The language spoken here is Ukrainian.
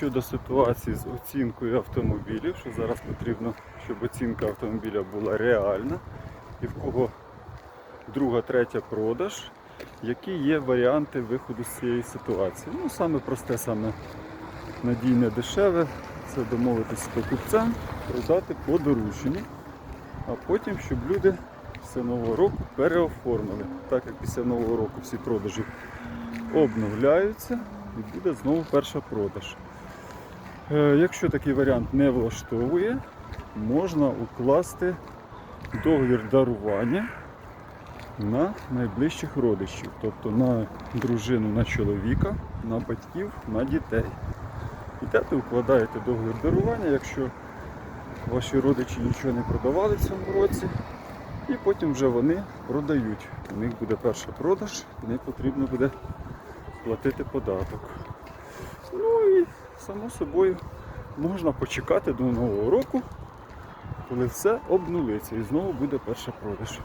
щодо ситуації з оцінкою автомобілів, що зараз потрібно, щоб оцінка автомобіля була реальна і в кого друга, третя продаж, які є варіанти виходу з цієї ситуації. Ну, саме просте, саме надійне, дешеве це домовитися з покупцем, продати по дорученню, а потім, щоб люди після нового року переоформили. Так як після нового року всі продажі обновляються і буде знову перша продаж. Е, Якщо такий варіант не влаштовує, можна укласти договір дарування на найближчих родичів, тобто на дружину, на чоловіка, на батьків, на дітей. Йдете, укладаєте договір дарування, якщо ваші родичі нічого не продавали в цьому році, і потім вже вони продають. У них буде перша продаж, не потрібно буде платити податок. Ну і само собою можна почекати до Нового року, коли все обнулиться і знову буде перша продаж.